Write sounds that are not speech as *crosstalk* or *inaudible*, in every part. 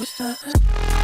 superstar.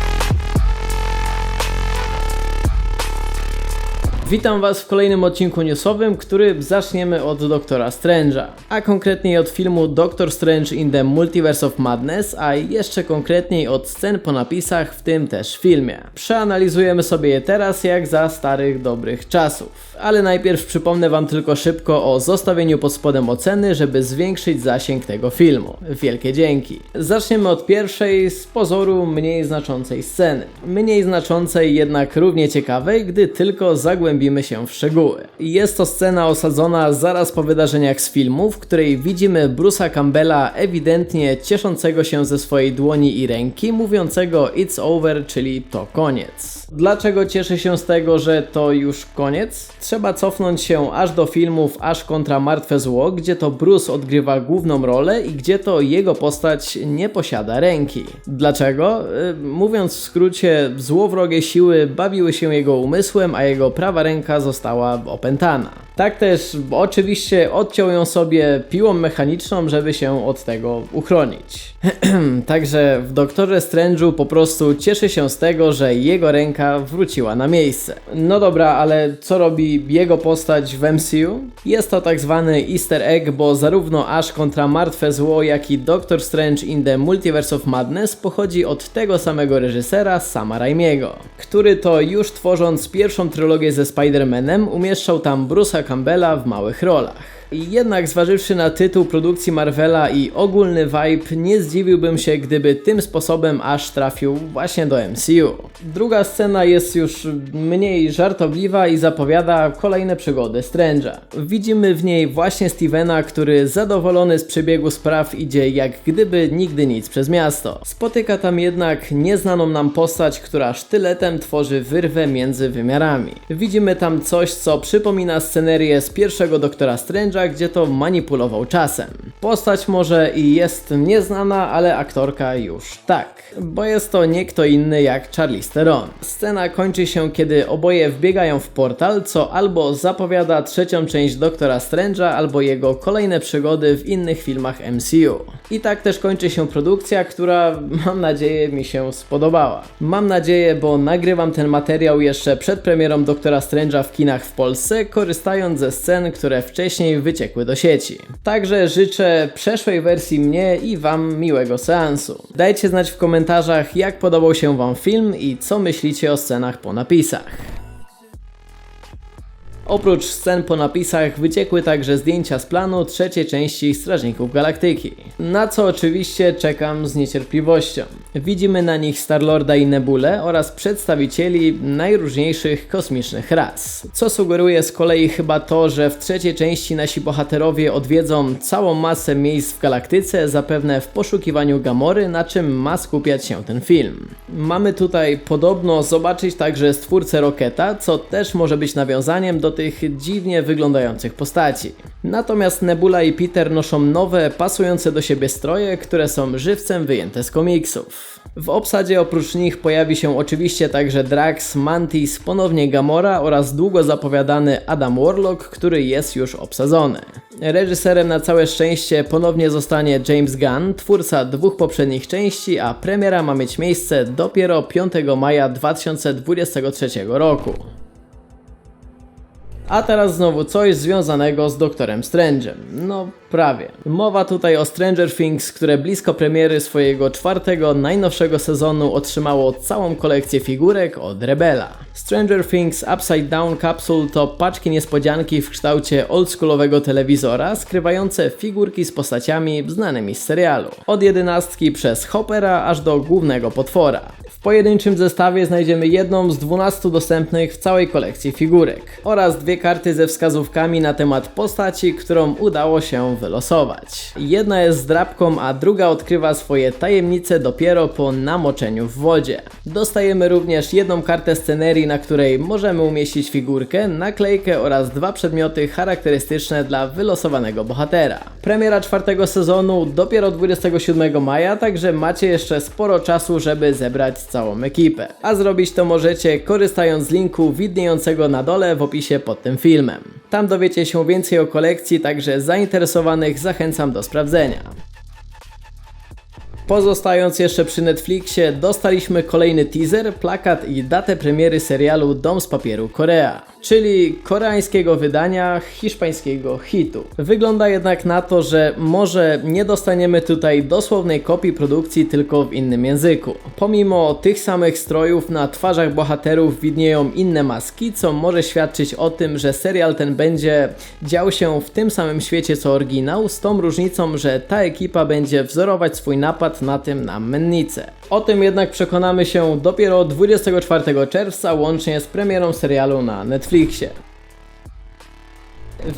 Witam Was w kolejnym odcinku newsowym, który zaczniemy od Doktora Strange'a, a konkretniej od filmu Doctor Strange in the Multiverse of Madness, a jeszcze konkretniej od scen po napisach w tym też filmie. Przeanalizujemy sobie je teraz jak za starych dobrych czasów, ale najpierw przypomnę Wam tylko szybko o zostawieniu pod spodem oceny, żeby zwiększyć zasięg tego filmu. Wielkie dzięki. Zaczniemy od pierwszej, z pozoru mniej znaczącej sceny. Mniej znaczącej, jednak równie ciekawej, gdy tylko zagłębimy się w szczegóły. Jest to scena osadzona zaraz po wydarzeniach z filmu, w której widzimy Bruce'a Campbella ewidentnie cieszącego się ze swojej dłoni i ręki, mówiącego it's over, czyli to koniec. Dlaczego cieszy się z tego, że to już koniec? Trzeba cofnąć się aż do filmów Aż kontra Martwe Zło, gdzie to Bruce odgrywa główną rolę i gdzie to jego postać nie posiada ręki. Dlaczego? Y, Mówiąc w skrócie, złowrogie siły bawiły się jego umysłem, a jego prawa ręka została opętana. Tak też oczywiście odciął ją sobie piłą mechaniczną, żeby się od tego uchronić. *clears throat* Także w Doktorze Strange'u po prostu cieszy się z tego, że jego ręka wróciła na miejsce. No dobra, ale co robi jego postać w MCU? Jest to tak zwany easter egg, bo zarówno Ash kontra Martwe Zło, jak i Doctor Strange in the Multiverse of Madness pochodzi od tego samego reżysera, Sama Raimiego, który to już tworząc pierwszą trylogię ze Spider-Manem umieszczał tam Bruce'a Campbella w małych rolach. Jednak zważywszy na tytuł produkcji Marvela i ogólny vibe, nie zdziwiłbym się, gdyby tym sposobem aż trafił właśnie do MCU. Druga scena jest już mniej żartobliwa i zapowiada kolejne przygody Strange'a. Widzimy w niej właśnie Stevena, który zadowolony z przebiegu spraw idzie jak gdyby nigdy nic przez miasto. Spotyka tam jednak nieznaną nam postać, która sztyletem tworzy wyrwę między wymiarami. Widzimy tam coś, co przypomina scenerię z pierwszego Doktora Strange'a, gdzie to manipulował czasem. Postać może i jest nieznana, ale aktorka już tak, bo jest to nie kto inny jak Charlize Theron. Scena kończy się, kiedy oboje wbiegają w portal, co albo zapowiada trzecią część Doktora Strange'a, albo jego kolejne przygody w innych filmach MCU. I tak też kończy się produkcja, która mam nadzieję mi się spodobała. Mam nadzieję, bo nagrywam ten materiał jeszcze przed premierą Doktora Strange'a w kinach w Polsce, korzystając ze scen, które wcześniej wyciekły do sieci. Także życzę przeszłej wersji mnie i Wam miłego seansu. Dajcie znać w komentarzach, jak podobał się Wam film i co myślicie o scenach po napisach. Oprócz scen po napisach wyciekły także zdjęcia z planu trzeciej części Strażników Galaktyki, na co oczywiście czekam z niecierpliwością. Widzimy na nich Starlorda i Nebulę oraz przedstawicieli najróżniejszych kosmicznych ras, co sugeruje z kolei chyba to, że w trzeciej części nasi bohaterowie odwiedzą całą masę miejsc w galaktyce, zapewne w poszukiwaniu Gamory, na czym ma skupiać się ten film. Mamy tutaj podobno zobaczyć także stwórcę Roketa, co też może być nawiązaniem do tych dziwnie wyglądających postaci. Natomiast Nebula i Peter noszą nowe, pasujące do siebie stroje, które są żywcem wyjęte z komiksów. W obsadzie oprócz nich pojawi się oczywiście także Drax, Mantis, ponownie Gamora oraz długo zapowiadany Adam Warlock, który jest już obsadzony. Reżyserem na całe szczęście ponownie zostanie James Gunn, twórca dwóch poprzednich części, a premiera ma mieć miejsce dopiero 5 maja 2023 roku. A teraz znowu coś związanego z Doktorem Strange'em. No, prawie. Mowa tutaj o Stranger Things, które blisko premiery swojego czwartego, najnowszego sezonu otrzymało całą kolekcję figurek od Rebela. Stranger Things Upside Down Capsule to paczki niespodzianki w kształcie oldschoolowego telewizora, skrywające figurki z postaciami znanymi z serialu. Od jedenastki przez Hoppera aż do głównego potwora. Pojedynczym zestawie znajdziemy jedną z 12 dostępnych w całej kolekcji figurek oraz dwie karty ze wskazówkami na temat postaci, którą udało się wylosować. Jedna jest zdrabką, a druga odkrywa swoje tajemnice dopiero po namoczeniu w wodzie. Dostajemy również jedną kartę scenerii, na której możemy umieścić figurkę, naklejkę oraz dwa przedmioty charakterystyczne dla wylosowanego bohatera. Premiera czwartego sezonu dopiero 27 maja, także macie jeszcze sporo czasu, żeby zebrać całą ekipę. A zrobić to możecie korzystając z linku widniejącego na dole w opisie pod tym filmem. Tam dowiecie się więcej o kolekcji, także zainteresowanych zachęcam do sprawdzenia. Pozostając jeszcze przy Netflixie, dostaliśmy kolejny teaser, plakat i datę premiery serialu Dom z papieru Korea, czyli koreańskiego wydania hiszpańskiego hitu. Wygląda jednak na to, że może nie dostaniemy tutaj dosłownej kopii produkcji tylko w innym języku. Pomimo tych samych strojów na twarzach bohaterów widnieją inne maski, co może świadczyć o tym, że serial ten będzie dział się w tym samym świecie co oryginał, z tą różnicą, że ta ekipa będzie wzorować swój napad na tym na mennicę. O tym jednak przekonamy się dopiero 24 czerwca łącznie z premierą serialu na Netflixie.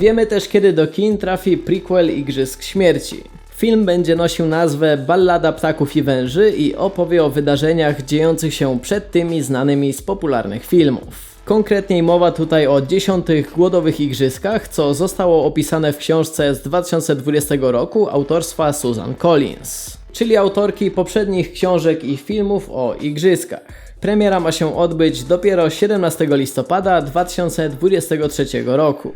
Wiemy też kiedy do kin trafi prequel Igrzysk Śmierci. Film będzie nosił nazwę Ballada Ptaków i Węży i opowie o wydarzeniach dziejących się przed tymi znanymi z popularnych filmów. Konkretniej mowa tutaj o dziesiątych głodowych igrzyskach, co zostało opisane w książce z 2020 roku autorstwa Susan Collins, czyli autorki poprzednich książek i filmów o igrzyskach. Premiera ma się odbyć dopiero 17 listopada 2023 roku.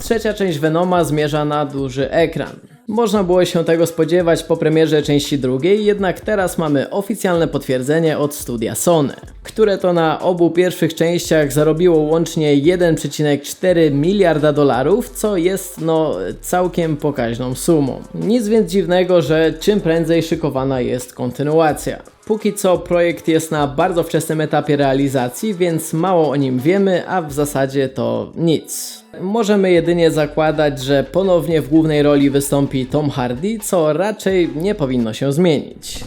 Trzecia część Venoma zmierza na duży ekran. Można było się tego spodziewać po premierze części drugiej, jednak teraz mamy oficjalne potwierdzenie od studia Sony, które to na obu pierwszych częściach zarobiło łącznie 1,4 miliarda dolarów, co jest no całkiem pokaźną sumą. Nic więc dziwnego, że czym prędzej szykowana jest kontynuacja. Póki co projekt jest na bardzo wczesnym etapie realizacji, więc mało o nim wiemy, a w zasadzie to nic. Możemy jedynie zakładać, że ponownie w głównej roli wystąpi Tom Hardy, co raczej nie powinno się zmienić.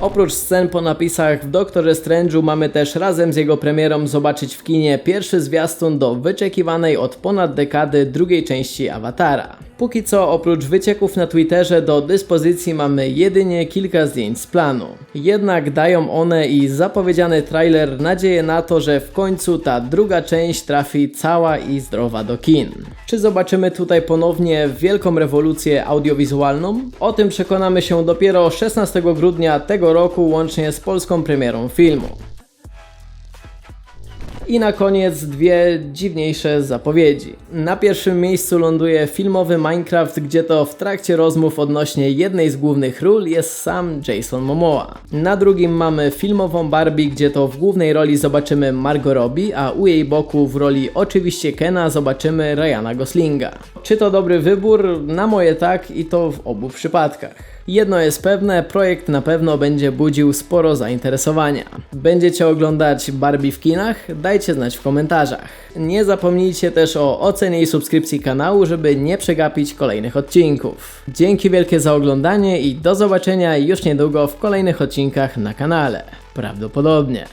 Oprócz scen po napisach w Doktorze Strange'u mamy też razem z jego premierą zobaczyć w kinie pierwszy zwiastun do wyczekiwanej od ponad dekady drugiej części Awatara. Póki co oprócz wycieków na Twitterze do dyspozycji mamy jedynie kilka zdjęć z planu. Jednak dają one i zapowiedziany trailer nadzieję na to, że w końcu ta druga część trafi cała i zdrowa do kin. Czy zobaczymy tutaj ponownie wielką rewolucję audiowizualną? O tym przekonamy się dopiero 16 grudnia tego roku łącznie z polską premierą filmu. I na koniec dwie dziwniejsze zapowiedzi. Na pierwszym miejscu ląduje filmowy Minecraft, gdzie to w trakcie rozmów odnośnie jednej z głównych ról jest sam Jason Momoa. Na drugim mamy filmową Barbie, gdzie to w głównej roli zobaczymy Margot Robbie, a u jej boku w roli oczywiście Kena zobaczymy Ryana Goslinga. Czy to dobry wybór? Na moje tak i to w obu przypadkach. Jedno jest pewne, projekt na pewno będzie budził sporo zainteresowania. Będziecie oglądać Barbie w kinach? Dajcie znać w komentarzach. Nie zapomnijcie też o ocenie i subskrypcji kanału, żeby nie przegapić kolejnych odcinków. Dzięki wielkie za oglądanie i do zobaczenia już niedługo w kolejnych odcinkach na kanale. Prawdopodobnie.